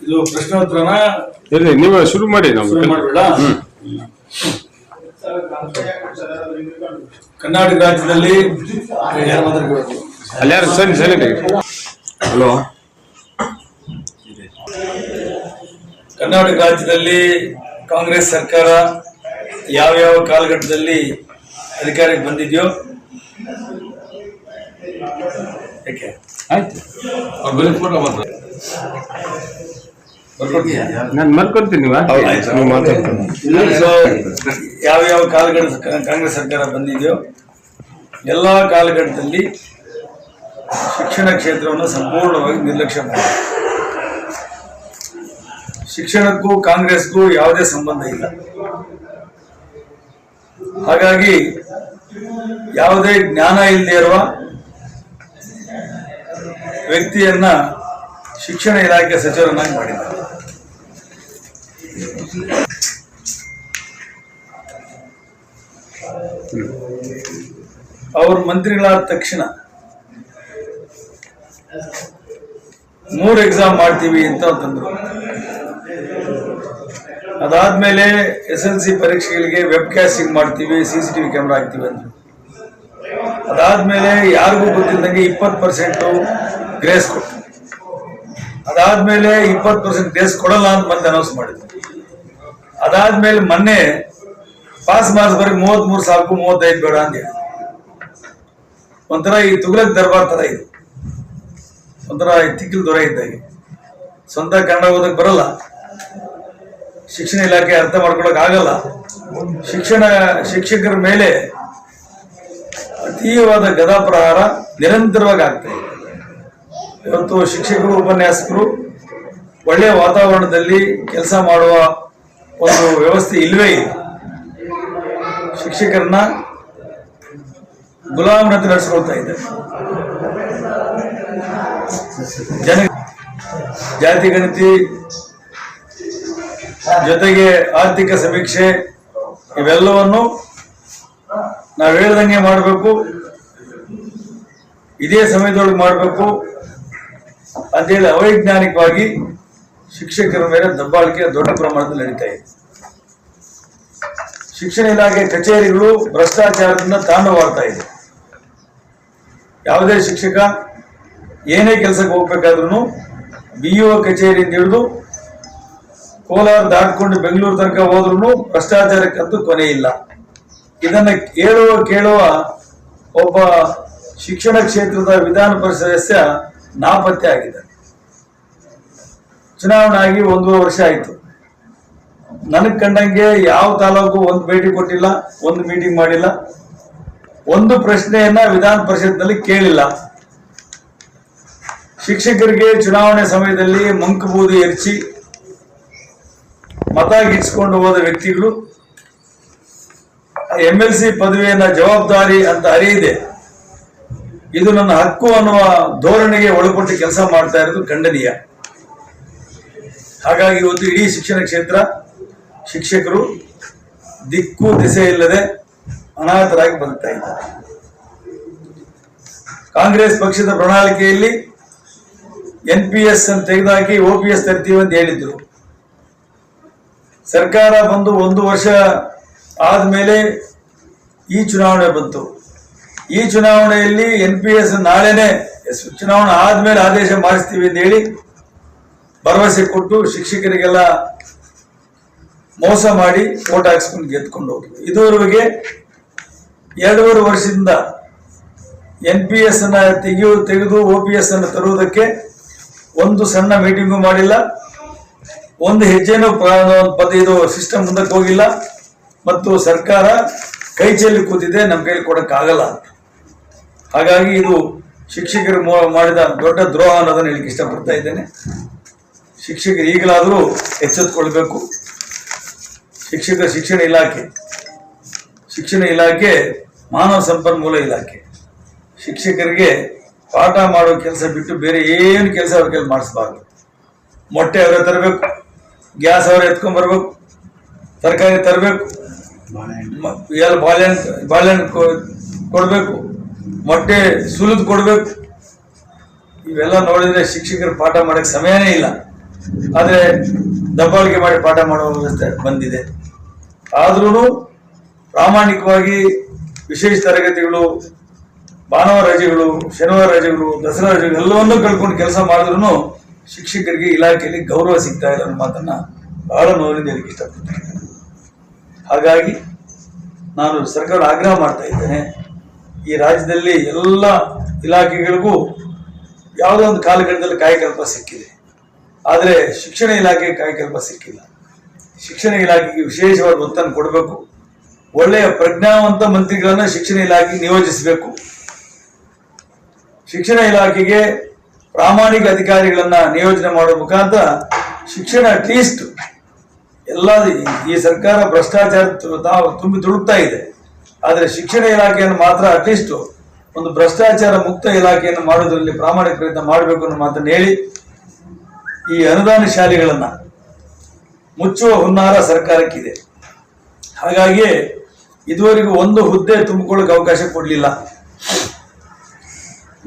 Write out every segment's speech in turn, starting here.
ಇದು ಪ್ರಶ್ನೋತ್ತರನ ಇರ್ಲಿ ನೀವು ಶುರು ಮಾಡಿ ನಾವು ಕರ್ನಾಟಕ ರಾಜ್ಯದಲ್ಲಿ? ಅಲ್ಲಾರು ಸರಿ ಸರಿ ಹಲೋ. ಕರ್ನಾಟಕ ರಾಜ್ಯದಲ್ಲಿ ಕಾಂಗ್ರೆಸ್ ಸರ್ಕಾರ ಯಾವ್ಯಾವ ಕಾಲಘಟ್ಟದಲ್ಲಿ ಅಧಿಕಾರಕ್ಕೆ ಬಂದಿದೆಯೋ? ಯಾಕೆ ಆಯ್ತು. ಬರ್ಕೊಡ್ತೀಯಾ? ನಾನು ಮಲ್ಕೊಂತೀನಿ ನೀವು ಆಯ್ತು. ನೀವು ಮಾತಾಡ್ತೀನಿ ಸೊ ಯಾವ್ಯಾವ ಕಾಲಘಟ್ಟ ಕಾಂಗ್ರೆಸ್ ಸರ್ಕಾರ ಬಂದಿದೆಯೋ ಎಲ್ಲ ಕಾಲಘಟ್ಟದಲ್ಲಿ ಶಿಕ್ಷಣ ಕ್ಷೇತ್ರವನ್ನು ಸಂಪೂರ್ಣವಾಗಿ ನಿರ್ಲಕ್ಷ್ಯ ಮಾಡಿದೆ. ಶಿಕ್ಷಣಕ್ಕೂ ಕಾಂಗ್ರೆಸ್ಗೂ ಯಾವುದೇ ಸಂಬಂಧ ಇಲ್ಲ. ಹಾಗಾಗಿ ಯಾವುದೇ ಜ್ಞಾನ ಇಲ್ಲದೆ ಇರುವ ವ್ಯಕ್ತಿಯನ್ನ ಶಿಕ್ಷಣ ಇಲಾಖೆ ಸಚಿವರನ್ನಾಗಿ ಮಾಡಿದ್ದಾರೆ. ಅವರು ಮಂತ್ರಿಗಳಾದ ತಕ್ಷಣ ಮೂರು ಎಕ್ಸಾಮ್ ಮಾಡ್ತೀವಿ ಅಂತ ತಂದ್ರು. ಅದಾದ್ಮೇಲೆ ಎಸ್ ಎಲ್ ಸಿ ಪರೀಕ್ಷೆಗಳಿಗೆ ವೆಬ್ ಕ್ಯಾಸ್ಟಿಂಗ್ ಮಾಡ್ತೀವಿ, ಸಿ ಸಿ ಟಿವಿ ಕ್ಯಾಮ್ರಾ ಹಾಕ್ತೀವಿ ಅಂದ್ರು ಅದಾದ್ಮೇಲೆ ಯಾರಿಗೂ ಗೊತ್ತಿಲ್ಲದಂಗೆ ಇಪ್ಪತ್ತು ಪರ್ಸೆಂಟು ಗ್ರೇಸ್ ಕೊಟ್ಟು. ಅದಾದ್ಮೇಲೆ ಇಪ್ಪತ್ತು ಪರ್ಸೆಂಟ್ ಗ್ರೇಸ್ ಕೊಡಲ್ಲ ಅಂತ ಮತ್ತೆ ಅನೌನ್ಸ್ ಮಾಡಿದ್ರು. ಅದಾದ್ಮೇಲೆ ಮೊನ್ನೆ ಪಾಸ್ ಮಾರ್ಕ್ಸ್ ಬರಿ ಮೂವತ್ತ್ ಮೂರು ಸಾಕು ಮೂವತ್ತೈದು ಬೇಡ ಅಂತ ಹೇಳಿ ಒಂಥರ ಈ ತುಗ್ಲಕ್ ದರ್ಬಾರ್ ತರ ಇದು. ಒಂಥರ ತಿಕ್ಕಿಲ್ ದೊರೆ ಇದ್ದಾಗೆ. ಸ್ವಂತ ಕನ್ನಡ ಓದಕ್ಕೆ ಬರಲ್ಲ. ಶಿಕ್ಷಣ ಇಲಾಖೆ ಅರ್ಥ ಮಾಡ್ಕೊಳಕ್ ಆಗಲ್ಲ. ಶಿಕ್ಷಣ ಶಿಕ್ಷಕರ ಮೇಲೆ ಅತೀವಾದ ಗದಾಪ್ರಹಾರ ನಿರಂತರವಾಗಿ ಆಗ್ತಾ ಇದೆ. ಇವತ್ತು ಶಿಕ್ಷಕರು, ಉಪನ್ಯಾಸಕರು ಒಳ್ಳೆಯ ವಾತಾವರಣದಲ್ಲಿ ಕೆಲಸ ಮಾಡುವ ಒಂದು ವ್ಯವಸ್ಥೆ ಇಲ್ಲವೇ ಇಲ್ಲ. ಶಿಕ್ಷಕರನ್ನ ಗುಲಾಮನಂತೆ ನಡೆಸ್ಕೊಳ್ತಾ ಇದೆ ಜನ ಜಾತಿ ಗಣತಿ ಜೊತೆಗೆ ಆರ್ಥಿಕ ಸಮೀಕ್ಷೆ ಇವೆಲ್ಲವನ್ನು ನಾವು ಹೇಳ್ದಂಗೆ ಮಾಡಬೇಕು. ಇದೇ ಸಮಯದೊಳಗೆ ಮಾಡಬೇಕು ಅಂತೇಳಿ ಅವೈಜ್ಞಾನಿಕವಾಗಿ ಶಿಕ್ಷಕರ ಮೇಲೆ ದಬ್ಬಾಳಿಕೆ ದೊಡ್ಡ ಪ್ರಮಾಣದಲ್ಲಿ ನಡೀತಾ ಇದೆ. ಶಿಕ್ಷಣ ಇಲಾಖೆ ಕಚೇರಿಗಳು ಭ್ರಷ್ಟಾಚಾರದಿಂದ ತಾಂಡವಾಡ್ತಾ ಇದೆ. ಯಾವುದೇ ಶಿಕ್ಷಕ ಏನೇ ಕೆಲಸಕ್ಕೆ ಹೋಗ್ಬೇಕಾದ್ರೂ ಬಿ ಕಚೇರಿಯಿಂದ ಹಿಡಿದು ಕೋಲಾರ ದಾಟ್ಕೊಂಡು ಬೆಂಗಳೂರು ತನಕ ಹೋದ್ರೂ ಭ್ರಷ್ಟಾಚಾರಕ್ಕಂತೂ ಕೊನೆ ಇಲ್ಲ. ಇದನ್ನ ಕೇಳುವ ಕೇಳುವ ಒಬ್ಬ ಶಿಕ್ಷಣ ಕ್ಷೇತ್ರದ ವಿಧಾನ ಪರಿಷತ್ ಸದಸ್ಯ ನಾಪತ್ತೆ ಆಗಿದೆ ಚುನಾವಣೆ ಆಗಿ ಒಂದೂವರೆ ವರ್ಷ ಆಯಿತು. ನನಗೆ ಕಂಡಂಗೆ ಯಾವ ತಾಲೂಕು ಒಂದು ಭೇಟಿ ಕೊಟ್ಟಿಲ್ಲ, ಒಂದು ಮೀಟಿಂಗ್ ಮಾಡಿಲ್ಲ. ಒಂದು ಪ್ರಶ್ನೆಯನ್ನ ವಿಧಾನ ಪರಿಷತ್ನಲ್ಲಿ ಕೇಳಿಲ್ಲ. ಶಿಕ್ಷಕರಿಗೆ ಚುನಾವಣೆ ಸಮಯದಲ್ಲಿ ಮಂಕುಬೂದಿ ಎರಚಿ ಮತ ಗಿಟ್ಸ್ಕೊಂಡು ಹೋದ ವ್ಯಕ್ತಿಗಳು ಎಂ ಎಲ್ ಸಿ ಪದವಿಯನ್ನ ಜವಾಬ್ದಾರಿ ಅಂತ ಅರಿಯಿದೆ ಇದು ನನ್ನ ಹಕ್ಕು ಅನ್ನುವ ಧೋರಣೆಗೆ ಒಳಪಟ್ಟು ಕೆಲಸ ಮಾಡ್ತಾ ಇರೋದು ಖಂಡನೀಯ. ಹಾಗಾಗಿ ಇವತ್ತು ಇಡೀ ಶಿಕ್ಷಣ ಕ್ಷೇತ್ರ ಶಿಕ್ಷಕರು ದಿಕ್ಕು ದಿಸೆ ಇಲ್ಲದೆ ಅನಾಥರಾಗಿ ಬದುಕ್ತಾ ಇದ್ದಾರೆ. ಕಾಂಗ್ರೆಸ್ ಪಕ್ಷದ ಪ್ರಣಾಳಿಕೆಯಲ್ಲಿ ಎನ್ ಪಿ ಎಸ್ ಅನ್ನು ತೆಗೆದುಹಾಕಿ ಒ ಪಿ ಎಸ್ ತರ್ತೀವಿ ಅಂತ ಹೇಳಿದ್ರು. ಸರ್ಕಾರ ಬಂದು ಒಂದು ವರ್ಷ ಆದಮೇಲೆ ಈ ಚುನಾವಣೆ ಬಂತು. ಈ ಚುನಾವಣೆಯಲ್ಲಿ ಎನ್ ಪಿ ಎಸ್ ನಾಳೆನೆ ಚುನಾವಣೆ ಆದ್ಮೇಲೆ ಆದೇಶ ಮಾಡಿಸ್ತೀವಿ ಅಂತ ಹೇಳಿ ಭರವಸೆ ಕೊಟ್ಟು ಶಿಕ್ಷಕರಿಗೆಲ್ಲ ಮೋಸ ಮಾಡಿ ಓಟ್ ಹಾಕ್ಸ್ಕೊಂಡು ಗೆದ್ಕೊಂಡು ಹೋಗಿ ಇದುವರೆಗೆ ಎರಡೂವರೆ ವರ್ಷದಿಂದ ಎನ್ ಪಿ ಎಸ್ ಅನ್ನ ತೆಗೆಯು, ತೆಗೆದು ಒ ಪಿ ಎಸ್ ಅನ್ನು ತರುವುದಕ್ಕೆ ಒಂದು ಸಣ್ಣ ಮೀಟಿಂಗು ಮಾಡಿಲ್ಲ. ಒಂದು ಹೆಜ್ಜೆನೂ ಪದ ಇದು ಸಿಸ್ಟಮ್ ಮುಂದಕ್ಕೆ ಹೋಗಿಲ್ಲ. ಮತ್ತು ಸರ್ಕಾರ ಕೈ ಚೆಲ್ಲಿ ಕೂತಿದೆ ನಮ್ಮ ಕೈಲಿ ಕೊಡೋಕ್ಕಾಗಲ್ಲ ಅಂತ. ಹಾಗಾಗಿ ಇದು ಶಿಕ್ಷಕರು ಮಾಡಿದ ದೊಡ್ಡ ದ್ರೋಹ ಅನ್ನೋದನ್ನು ಹೇಳಿಕ್ಕೆ ಇಷ್ಟಪಡ್ತಾ ಇದ್ದೇನೆ. ಶಿಕ್ಷಕರು ಈಗಲಾದರೂ ಎಚ್ಚೆತ್ತುಕೊಳ್ಬೇಕು ಶಿಕ್ಷಕ ಶಿಕ್ಷಣ ಇಲಾಖೆ ಶಿಕ್ಷಣ ಇಲಾಖೆ, ಮಾನವ ಸಂಪನ್ಮೂಲ ಇಲಾಖೆ. ಶಿಕ್ಷಕರಿಗೆ ಪಾಠ ಮಾಡೋ ಕೆಲಸ ಬಿಟ್ಟು ಬೇರೆ ಏನು ಕೆಲಸ ಅವ್ರ ಕೈಲಿ ಮಾಡಿಸ್ಬಾರ್ದು. ಮೊಟ್ಟೆ ಅವರೇ ತರಬೇಕು. ಗ್ಯಾಸ್ ಅವ್ರು ಎತ್ಕೊಂಡ್ ಬರ್ಬೇಕು. ತರಕಾರಿ ತರಬೇಕು. ಎಲ್ಲ ಬಾಳೆಹಣ್ಣು ಬಾಳೆಹಣ್ಣು ಕೊಡ್ಬೇಕು ಕೊಡಬೇಕು. ಮೊಟ್ಟೆ ಸುಲಿದು ಕೊಡಬೇಕು. ಇವೆಲ್ಲ ನೋಡಿದ್ರೆ ಶಿಕ್ಷಕರು ಪಾಠ ಮಾಡಕ್ಕೆ ಸಮಯನೇ ಇಲ್ಲ. ಆದರೆ ದಬ್ಬಾಳಿಕೆ ಮಾಡಿ ಪಾಠ ಮಾಡುವ ವ್ಯವಸ್ಥೆ ಬಂದಿದೆ. ಆದ್ರೂ ಪ್ರಾಮಾಣಿಕವಾಗಿ ವಿಶೇಷ ತರಗತಿಗಳು, ಭಾನುವಾರ ರಜೆಗಳು, ಶನಿವಾರ ರಜೆಗಳು, ದಸರಾ ರಜೆಗಳು ಎಲ್ಲವನ್ನೂ ಕಳ್ಕೊಂಡು ಕೆಲಸ ಮಾಡಿದ್ರು ಶಿಕ್ಷಕರಿಗೆ ಇಲಾಖೆಯಲ್ಲಿ ಗೌರವ ಸಿಗ್ತಾ ಇಲ್ಲ ಅನ್ನೋ ಮಾತನ್ನ ಬಹಳ ನೋವಿನಿಂದ ಹೇಳಲಿಕ್ಕೆ ಇಷ್ಟಪಡ್ತೇನೆ. ಹಾಗಾಗಿ ನಾನು ಸರ್ಕಾರ ಆಗ್ರಹ ಮಾಡ್ತಾ ಇದ್ದೇನೆ. ಈ ರಾಜ್ಯದಲ್ಲಿ ಎಲ್ಲ ಇಲಾಖೆಗಳಿಗೂ ಯಾವುದೋ ಒಂದು ಕಾಲಘಟ್ಟದಲ್ಲಿ ಕಾಯಕಲ್ಪ ಸಿಕ್ಕಿದೆ. ಆದರೆ ಶಿಕ್ಷಣ ಇಲಾಖೆಗೆ ಕಾಯಕಲ್ಪ ಸಿಕ್ಕಿಲ್ಲ. ಶಿಕ್ಷಣ ಇಲಾಖೆಗೆ ವಿಶೇಷವಾದ ಒತ್ತನ್ನು ಕೊಡಬೇಕು. ಒಳ್ಳೆಯ ಪ್ರಜ್ಞಾವಂತ ಮಂತ್ರಿಗಳನ್ನು ಶಿಕ್ಷಣ ಇಲಾಖೆಗೆ ನಿಯೋಜಿಸಬೇಕು. ಶಿಕ್ಷಣ ಇಲಾಖೆಗೆ ಪ್ರಾಮಾಣಿಕ ಅಧಿಕಾರಿಗಳನ್ನ ನಿಯೋಜನೆ ಮಾಡುವ ಮುಖಾಂತರ ಶಿಕ್ಷಣ ಅಟ್ಲೀಸ್ಟ್ ಎಲ್ಲ ಈ- ಸರ್ಕಾರ ಭ್ರಷ್ಟಾಚಾರ ತಾವು ತುಂಬಿ ತುಳುಕ್ತಾ ಇದೆ. ಆದರೆ ಶಿಕ್ಷಣ ಇಲಾಖೆಯನ್ನು ಮಾತ್ರ ಅಟ್ಲೀಸ್ಟ್ ಒಂದು ಭ್ರಷ್ಟಾಚಾರ ಮುಕ್ತ ಇಲಾಖೆಯನ್ನು ಮಾಡೋದರಲ್ಲಿ ಪ್ರಾಮಾಣಿಕ ಪ್ರಯತ್ನ ಮಾಡಬೇಕು ಅನ್ನೋ ಮಾತನ್ನು ಹೇಳಿ ಈ ಅನುದಾನ ಶಾಲೆಗಳನ್ನು ಮುಚ್ಚುವ ಹುನ್ನಾರ ಸರ್ಕಾರಕ್ಕಿದೆ. ಹಾಗಾಗಿ ಇದುವರೆಗೂ ಒಂದು ಹುದ್ದೆ ತುಂಬಿಕೊಳ್ಳಕ್ಕೆ ಅವಕಾಶ ಕೊಡಲಿಲ್ಲ.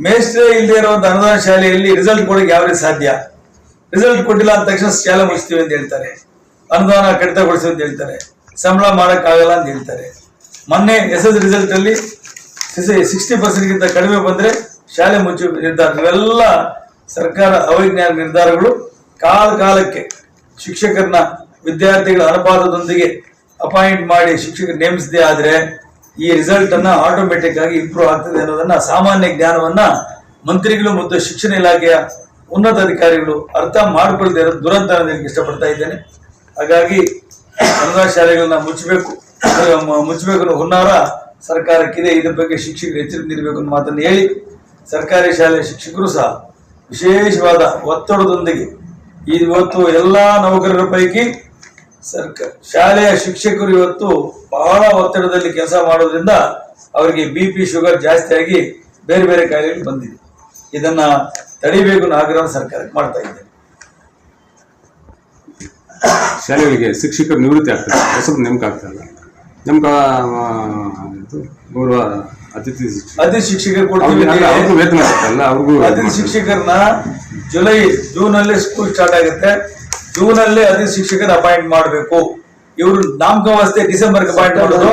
ಮೇಸ್ಟ್ರೇ ಇಲ್ಲದೆ ಇರುವಂಥ ಅನುದಾನ ಶಾಲೆಯಲ್ಲಿ ರಿಸಲ್ಟ್ ಕೊಡೋಕೆ ಯಾವ ಸಾಧ್ಯ? ರಿಸಲ್ಟ್ ಕೊಟ್ಟಿಲ್ಲ ಅಂದ ತಕ್ಷಣ ಶಾಲೆ ಮುಗಿಸ್ತೀವಿ ಅಂತ ಹೇಳ್ತಾರೆ. ಅನುದಾನ ಕಡಿತಗೊಳಿಸ್ತೀವಿ ಅಂತ ಹೇಳ್ತಾರೆ. ಸಂಬಳ ಮಾಡೋಕ್ಕಾಗಲ್ಲ ಅಂತ ಹೇಳ್ತಾರೆ. ಮೊನ್ನೆ ಎಸ್ ಎಸ್ ರಿಸಲ್ಟ್ ಅಲ್ಲಿ ಸಿಕ್ಸ್ಟಿ ಪರ್ಸೆಂಟ್ಗಿಂತ ಕಡಿಮೆ ಬಂದ್ರೆ ಶಾಲೆ ಮುಚ್ಚು ನಿರ್ಧಾರ. ಇವೆಲ್ಲ ಸರ್ಕಾರ ಅವೈಜ್ಞಾನಿಕ ನಿರ್ಧಾರಗಳು. ಕಾಲ ಕಾಲಕ್ಕೆ ಶಿಕ್ಷಕರನ್ನ ವಿದ್ಯಾರ್ಥಿಗಳ ಅನುಪಾತದೊಂದಿಗೆ ಅಪಾಯಿಂಟ್ ಮಾಡಿ ಶಿಕ್ಷಕರು ನೇಮಿಸದೇ ಆದ್ರೆ ಈ ರಿಸಲ್ಟ್ ಅನ್ನ ಆಟೋಮೆಟಿಕ್ ಆಗಿ ಇಂಪ್ರೂವ್ ಆಗ್ತದೆ ಅನ್ನೋದನ್ನ ಸಾಮಾನ್ಯ ಜ್ಞಾನವನ್ನ ಮಂತ್ರಿಗಳು ಮತ್ತು ಶಿಕ್ಷಣ ಇಲಾಖೆಯ ಉನ್ನತ ಅಧಿಕಾರಿಗಳು ಅರ್ಥ ಮಾಡಿಕೊಳ್ಳದೆ ಇರೋದು ದುರಂತ ಅನ್ನೋದಕ್ಕೆ ಇಷ್ಟಪಡ್ತಾ ಇದ್ದೇನೆ. ಹಾಗಾಗಿ ಕನ್ನಡ ಶಾಲೆಗಳನ್ನ ಮುಚ್ಚಬೇಕು. ಮುಚ್ಚಬೇಕು ಅನ್ನೋ ಹುನ್ನಾರ ಸರ್ಕಾರಕ್ಕಿದೆ. ಇದ್ರ ಬಗ್ಗೆ ಶಿಕ್ಷಕರು ಎಚ್ಚರಿಕೆ ನೀಡಬೇಕು ಅನ್ನೋ ಮಾತನ್ನು ಹೇಳಿ ಸರ್ಕಾರಿ ಶಾಲೆಯ ಶಿಕ್ಷಕರು ಸಹ ವಿಶೇಷವಾದ ಒತ್ತಡದೊಂದಿಗೆ ಇವತ್ತು ಎಲ್ಲಾ ನೌಕರರ ಪೈಕಿ ಸರ್ಕ ಶಾಲೆಯ ಶಿಕ್ಷಕರು ಇವತ್ತು ಬಹಳ ಒತ್ತಡದಲ್ಲಿ ಕೆಲಸ ಮಾಡೋದ್ರಿಂದ ಅವರಿಗೆ ಬಿ ಪಿ ಶುಗರ್ ಜಾಸ್ತಿ ಆಗಿ ಬೇರೆ ಬೇರೆ ಕಾಯಿಲೆಗಳು ಬಂದಿದೆ. ಇದನ್ನ ತಡಿಬೇಕು ಅನ್ನೋ ಆಗ್ರಹ ಸರ್ಕಾರಕ್ಕೆ ಮಾಡ್ತಾ ಇದ್ದೇನೆ. ಶಾಲೆಗಳಿಗೆ ಶಿಕ್ಷಕರು ನಿವೃತ್ತಿ ಆಗ್ತಾರೆ. ಹೊಸದು ನೇಮಕ ಆಗ್ತಾರಲ್ಲ ನೇಮಕ ಗೌರವ ಅತಿಥಿ ಅತಿಥಿ ಅತಿ ಶಿಕ್ಷಕರು ಕೊಡ್ತೀವಿ ವೇತನ ಅತಿಥಿ ಶಿಕ್ಷಕರನ್ನ ಜುಲೈ ಜೂನ್ ಅಲ್ಲಿ ಸ್ಕೂಲ್ ಸ್ಟಾರ್ಟ್ ಆಗುತ್ತೆ. ಜೂನ್ ಅಲ್ಲಿ ಅತಿಥಿ ಶಿಕ್ಷಕರ ಅಪಾಯಿಂಟ್ ಮಾಡಬೇಕು. ಇವರು ನಾಮಕಾವಸ್ಥೆ ಡಿಸೆಂಬರ್ ಅಪಾಯಿಂಟ್ ಮಾಡೋದು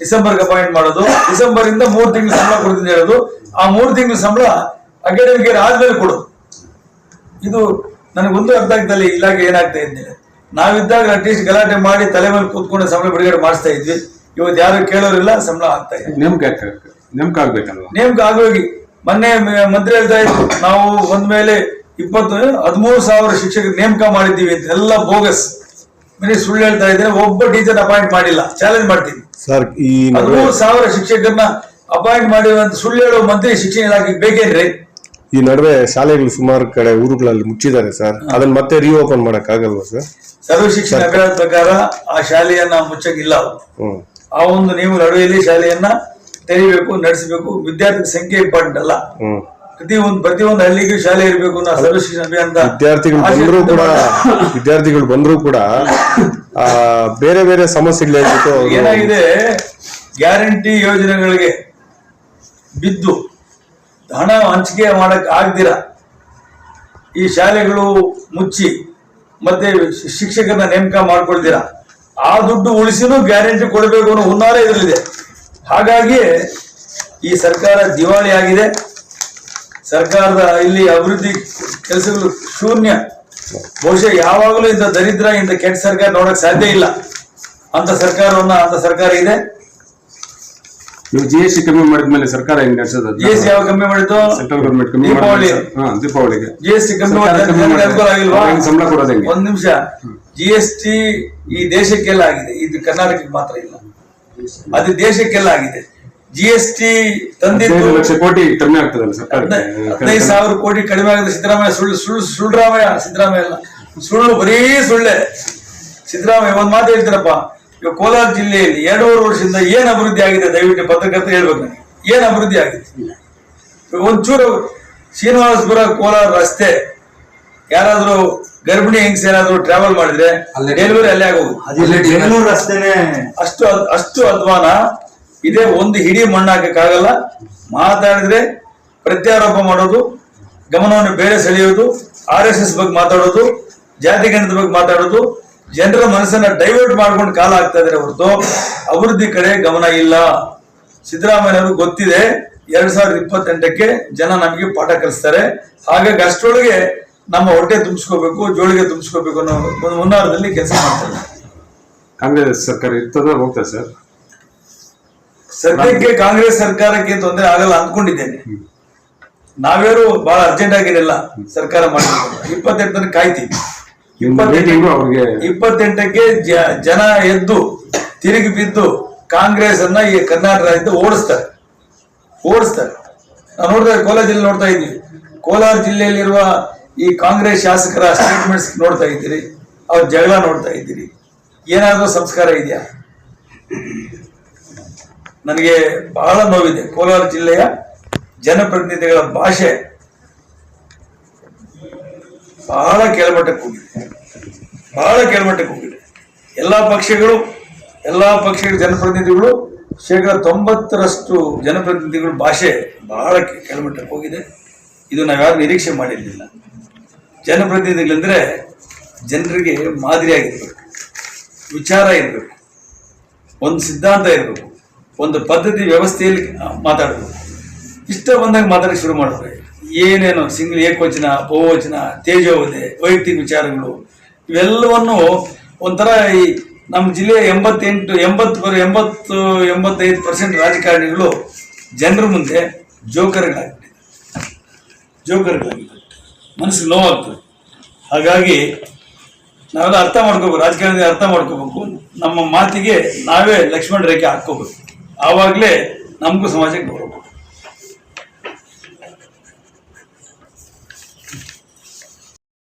ಡಿಸೆಂಬರ್ ಅಪಾಯಿಂಟ್ ಮಾಡೋದು ಡಿಸೆಂಬರ್ ಇಂದ ಮೂರು ತಿಂಗಳ ಸಂಬಳ ಕೊಡ್ತೀನಿ ಹೇಳೋದು. ಆ ಮೂರು ತಿಂಗಳ ಸಂಬಳ ಅಕಾಡೆಮಿಕ್ ಇಯರ್ ಆದ್ಮೇಲೆ ಕೊಡೋದು ಇದು ನನಗೊಂದು ಅರ್ಥ ಆಗ್ತಲ್ಲ ಇಲಾಖೆ ಏನಾಗ್ತಾ ಇದ್ದಿಲ್ಲ ನಾವಿದ್ದಾಗ ಅಟ್ಲೀಸ್ಟ್ ಗಲಾಟೆ ಮಾಡಿ ತಲೆ ಮೇಲೆ ಕೂತ್ಕೊಂಡು ಸಂಬಳ ಬಿಡುಗಡೆ ಮಾಡಿಸ್ತಾ ಇದ್ವಿ. ಇವತ್ತು ಯಾರು ಕೇಳೋರಿಲ್ಲ ಸಂಬಳ ಆಗ್ತಾ ಇದೆ. ನೇಮಕ? ನೇಮಕ ಆಗ್ಬೇಕಲ್ವಾ? ನೇಮಕ ಆಗೋಗಿ ಮೊನ್ನೆ ಮಂತ್ರಿ ಹೇಳ್ತಾ ಇದ್ರು ನಾವು ಒಂದ್ ಮೇಲೆ ಇಪ್ಪತ್ತು ಹದಿಮೂರು ಸಾವಿರ ಶಿಕ್ಷಕರ ನೇಮಕ ಮಾಡಿದ್ದೀವಿ ಅಂತ ಎಲ್ಲ ಬೋಗಸ್. ಮನೆ ಸುಳ್ಳು ಹೇಳ್ತಾ ಇದ್ರೆ ಒಬ್ಬ ಟೀಚರ್ ಅಪಾಯಿಂಟ್ ಮಾಡಿಲ್ಲ. ಚಾಲೆಂಜ್ ಮಾಡ್ತೀನಿ. ಸರ್ ಈ ಹದಿಮೂರು ಸಾವಿರ ಶಿಕ್ಷಕರನ್ನ ಅಪಾಯಿಂಟ್ ಮಾಡಿರುವಂತ ಅಂತ ಸುಳ್ಳು ಹೇಳೋ ಮಂತ್ರಿ ಶಿಕ್ಷಣ ಇಲಾಖೆಗೆ ಬೇಕೇನ್ರಿ? ಈ ನಡುವೆ ಶಾಲೆಗಳು ಸುಮಾರು ಕಡೆ ಊರುಗಳಲ್ಲಿ ಮುಚ್ಚಿದ್ದಾರೆ ಸರ್ ಅದನ್ನ ಮತ್ತೆ ರಿಓಪನ್ ಮಾಡಕ್ ಆಗಲ್ವಾ ಸರ್ ಸರ್ವ ಶಿಕ್ಷಣ ಅಭಿಯಾನದ ಪ್ರಕಾರ ಆ ಶಾಲೆಯನ್ನ ಮುಚ್ಚಕ್ಕಿಲ್ಲ ಅವ್ರು. ಹ್ಮ್. ಆ ಒಂದು ನೀವು ನಡುವೆಯಲ್ಲಿ ಶಾಲೆಯನ್ನ ತೆರಿಬೇಕು ನಡೆಸಬೇಕು ವಿದ್ಯಾರ್ಥಿ ಸಂಖ್ಯೆ ಇಂಪಾರ್ಟೆಂಟ್ ಅಲ್ಲ. ಹ್ಮ್. ಪ್ರತಿ ಒಂದು ಪ್ರತಿ ಒಂದು ಹಳ್ಳಿಗೂ ಶಾಲೆ ಇರಬೇಕು ಅನ್ನೋ ಸರ್ವ ಶಿಕ್ಷಣ ಅಭಿಯಾನದ ವಿದ್ಯಾರ್ಥಿಗಳು ಬಂದ್ರು ಕೂಡ ವಿದ್ಯಾರ್ಥಿಗಳು ಬಂದ್ರು ಕೂಡ ಆ ಬೇರೆ ಬೇರೆ ಸಮಸ್ಯೆಗಳು ಏನಾಗಿದೆ? ಗ್ಯಾರಂಟಿ ಯೋಜನೆಗಳಿಗೆ ಬಿದ್ದು ಹಣ ಹಂಚಿಕೆ ಮಾಡಕ್ ಆಗ್ದಿರ ಈ ಶಾಲೆಗಳು ಮುಚ್ಚಿ ಮತ್ತೆ ಶಿಕ್ಷಕರ ಶಿಕ್ಷಕರನ್ನ ನೇಮಕ ಮಾಡ್ಕೊಳ್ದಿರ ಆ ದುಡ್ಡು ಉಳಿಸಿನೂ ಗ್ಯಾರಂಟಿ ಕೊಡಬೇಕು ಅನ್ನೋ ಹುನ್ನಾರ ಇದರಲ್ಲಿದೆ. ಹಾಗಾಗಿ ಈ ಸರ್ಕಾರ ದಿವಾಳಿ ಆಗಿದೆ. ಸರ್ಕಾರದ ಇಲ್ಲಿ ಅಭಿವೃದ್ಧಿ ಕೆಲಸಗಳು ಶೂನ್ಯ. ಬಹುಶಃ ಯಾವಾಗಲೂ ಇಂಥ ದರಿದ್ರ ಇಂಥ ಕೆಟ್ಟ ಸರ್ಕಾರ ನೋಡಕ್ ಸಾಧ್ಯ ಇಲ್ಲ. ಅಂತ ಸರ್ಕಾರವನ್ನ ಅಂತ ಸರ್ಕಾರ ಇದೆ. ನೀವು ಜಿ ಎಸ್ ಟಿ ಕಮ್ಮಿ ಮಾಡಿದ್ಮೇಲೆ ಸರ್ಕಾರ ಹೆಂಗ್ ನಡೆಸೋದು? ಜಿ ಎಸ್ ಯಾವಾಗ ಕಮ್ಮಿ ಮಾಡಿದ್ದು ಸೆಂಟ್ರಲ್ ಗವರ್ಮೆಂಟ್ ಕಮ್ಮಿ ದೀಪಾವಳಿ. ದೀಪಾವಳಿಗೆ. ಜಿ ಎಸ್ ಟಿ ಕಮ್ಮಿ ಸಂಬಳ ಕೊಡೋದು ಹೆಂಗೆ? ಒಂದ್ ನಿಮಿಷ. ಜಿ ಎಸ್ ಟಿ ಈ ದೇಶಕ್ಕೆಲ್ಲ ಆಗಿದೆ. ಇದು ಕರ್ನಾಟಕಕ್ಕೆ ಮಾತ್ರ ಇಲ್ಲ. ಅದು ದೇಶಕ್ಕೆಲ್ಲ ಆಗಿದೆ. ಜಿ ಎಸ್ ಟಿ ತಂದಿದ್ದು ಹದಿನೈದು ಲಕ್ಷ ಕೋಟಿ ಕಡಿಮೆ ಆಗ್ತದಲ್ಲ ಸರ್ಕಾರಕ್ಕೆ ಹದಿನೈದು ಸಾವಿರ ಕೋಟಿ ಕಡಿಮೆ ಆಗಿದೆ ಸಿದ್ದರಾಮಯ್ಯ ಸುಳ್ಳು ಸುಳ್ಳು ಸುಳ್ಳುರಾಮಯ್ಯ ಸಿದ್ದರಾಮಯ್ಯ ಅಲ್ಲ. ಸುಳ್ಳು ಬರೀ ಸುಳ್ಳೆ. ಸಿದ್ದರಾಮಯ್ಯ ಒಂದ್ ಮಾತು ಹೇಳ್ತಾರಪ್ಪ. ಇವಾಗ ಕೋಲಾರ ಜಿಲ್ಲೆಯಲ್ಲಿ ಎರಡೂವರೆ ವರ್ಷದಿಂದ ಏನ್ ಅಭಿವೃದ್ಧಿ ಆಗಿದೆ? ದಯವಿಟ್ಟು ಪತ್ರಕರ್ತ ಹೇಳ್ಬೇಕು ನನಗೆ. ಏನ್ ಅಭಿವೃದ್ಧಿ ಆಗಿದೆ? ಒಂಚೂರು ಶ್ರೀನಿವಾಸಪುರ ಕೋಲಾರ ರಸ್ತೆ ಯಾರಾದ್ರೂ ಗರ್ಭಿಣಿ ಹೆಂಗ್ಸ್ ಏನಾದ್ರು ಟ್ರಾವೆಲ್ ಮಾಡಿದ್ರೆ ಡೆಲಿವರಿ ಅಲ್ಲೇ ಆಗೋದು ಇಲ್ಲಿ ಬೆಂಗಳೂರು ರಸ್ತೆನೆ ಅಷ್ಟು ಅದ್- ಅಷ್ಟು ಅಧ್ವಾನ ಇದೇ ಒಂದು ಹಿಡಿ ಮಣ್ಣಾಕಕ್ಕಾಗಲ್ಲ ಮಾತಾಡಿದ್ರೆ ಪ್ರತ್ಯಾರೋಪ ಮಾಡೋದು, ಗಮನವನ್ನು ಬೇರೆ ಸೆಳೆಯೋದು, ಆರ್ ಎಸ್ ಎಸ್ ಬಗ್ಗೆ ಮಾತಾಡೋದು, ಜಾತಿ ಗಣಿತ ಬಗ್ಗೆ ಮಾತಾಡೋದು, ಜನರ ಮನಸ್ಸನ್ನ ಡೈವರ್ಟ್ ಮಾಡ್ಕೊಂಡು ಕಾಲ ಆಗ್ತಾ ಇದ್ರೆ ಹೊರತು ಅಭಿವೃದ್ಧಿ ಕಡೆ ಗಮನ ಇಲ್ಲ. ಸಿದ್ದರಾಮಯ್ಯನವರು ಗೊತ್ತಿದೆ, ಎರಡ್ ಸಾವಿರದ ಇಪ್ಪತ್ತೆಂಟಕ್ಕೆ ಜನ ನಮಗೆ ಪಾಠ ಕಲಿಸ್ತಾರೆ. ಹಾಗಾಗಿ ಅಷ್ಟರೊಳಗೆ ನಮ್ಮ ಹೊಟ್ಟೆ ತುಂಬಿಸ್ಕೋಬೇಕು, ಜೋಳಿಗೆ ತುಂಬಿಸ್ಕೋಬೇಕು ಅನ್ನೋ ಒಂದು ಮುನ್ನಾರದಲ್ಲಿ ಕೆಲಸ ಮಾಡ್ತಾರೆ. ಕಾಂಗ್ರೆಸ್ ಸರ್ಕಾರ ಇರ್ತದ, ಹೋಗ್ತದೆ ಸರ್. ಸದ್ಯಕ್ಕೆ ಕಾಂಗ್ರೆಸ್ ಸರ್ಕಾರಕ್ಕೆ ತೊಂದರೆ ಆಗಲ್ಲ ಅಂದ್ಕೊಂಡಿದ್ದೇನೆ. ನಾವ್ಯಾರು ಬಹಳ ಅರ್ಜೆಂಟ್ ಆಗಿರಲಿಲ್ಲ ಸರ್ಕಾರ ಮಾಡಿ ಇಪ್ಪತ್ತೆಂಟನೇ ಕಾಯ್ತೀವಿ. ಇಪ್ಪತ್ತೆಂಟಕ್ಕೆ ಜನ ಎದ್ದು ತಿರುಗಿ ಬಿದ್ದು ಕಾಂಗ್ರೆಸ್ ಅನ್ನ ಈ ಕರ್ನಾಟಕ ರಾಜ್ಯದ ಓಡಿಸ್ತಾರೆ. ಓಡಿಸ್ತಾರೆ. ನಾವು ನೋಡ್ತಾ ಕೋಲಾರ ಜಿಲ್ಲೆ ನೋಡ್ತಾ ಇದ್ವಿ ಕೋಲಾರ ಜಿಲ್ಲೆಯಲ್ಲಿರುವ ಈ ಕಾಂಗ್ರೆಸ್ ಶಾಸಕರ ಸ್ಟೇಟ್ಮೆಂಟ್ಸ್ ನೋಡ್ತಾ ಇದ್ದೀರಿ. ಅವ್ರ ಜಗಳ ನೋಡ್ತಾ ಇದ್ದೀರಿ. ಏನಾದರೂ ಸಂಸ್ಕಾರ ಇದೆಯಾ? ನನಗೆ ಬಹಳ ನೋವಿದೆ. ಕೋಲಾರ ಜಿಲ್ಲೆಯ ಜನಪ್ರತಿನಿಧಿಗಳ ಭಾಷೆ ಬಹಳ ಕೆಳಮಟ್ಟಕ್ಕೆ ಹೋಗಿದೆ. ಬಹಳ ಕೆಳಮಟ್ಟಕ್ಕೆ ಹೋಗಿದೆ. ಎಲ್ಲ ಪಕ್ಷಗಳು, ಎಲ್ಲ ಪಕ್ಷಗಳ ಜನಪ್ರತಿನಿಧಿಗಳು, ಶೇಕಡ ತೊಂಬತ್ತರಷ್ಟು ಜನಪ್ರತಿನಿಧಿಗಳ ಭಾಷೆ ಬಹಳ ಕೆಳಮಟ್ಟಕ್ಕೆ ಹೋಗಿದೆ. ಇದು ನಾವ್ಯಾರು ನಿರೀಕ್ಷೆ ಮಾಡಿರಲಿಲ್ಲ. ಜನಪ್ರತಿನಿಧಿಗಳಂದ್ರೆ ಜನರಿಗೆ ಮಾದರಿಯಾಗಿರ್ಬೇಕು. ವಿಚಾರ ಇರಬೇಕು. ಒಂದು ಸಿದ್ಧಾಂತ ಇರಬೇಕು. ಒಂದು ಪದ್ಧತಿ ವ್ಯವಸ್ಥೆಯಲ್ಲಿ ಮಾತಾಡೋದು. ಇಷ್ಟ ಬಂದಾಗ ಮಾತಾಡಕ್ಕೆ ಶುರು ಮಾಡಿದ್ರೆ ಏನೇನು ಸಿಂಗಲ್ ಏಕವಚನ, ಬಹುವಚನ, ತೇಜೋವಧೆ, ವೈಯಕ್ತಿಕ ವಿಚಾರಗಳು, ಇವೆಲ್ಲವನ್ನು ಒಂಥರ ಈ ನಮ್ಮ ಜಿಲ್ಲೆಯ ಎಂಬತ್ತೆಂಟು, ಎಂಬತ್ತು ಎಂಬತ್ತು, ಎಂಬತ್ತೈದು ಪರ್ಸೆಂಟ್ ರಾಜಕಾರಣಿಗಳು ಜನರ ಮುಂದೆ ಜೋಕರ್ಗಳಾಗ್ಬಿಟ್ಟಿದೆ ಜೋಕರ್ಗಳಾಗಿದೆ ಮನಸ್ಸಿಗೆ ನೋವಾಗ್ತದೆ. ಹಾಗಾಗಿ ನಾವೆಲ್ಲ ಅರ್ಥ ಮಾಡ್ಕೋಬೇಕು ರಾಜಕಾರಣದಲ್ಲಿ ಅರ್ಥ ಮಾಡ್ಕೋಬೇಕು. ನಮ್ಮ ಮಾತಿಗೆ ನಾವೇ ಲಕ್ಷ್ಮಣ ರೇಖೆ ಹಾಕ್ಕೋಬೇಕು. ಆವಾಗಲೇ ನಮಗೂ ಸಮಾಜಕ್ಕೆ ಗೌರವ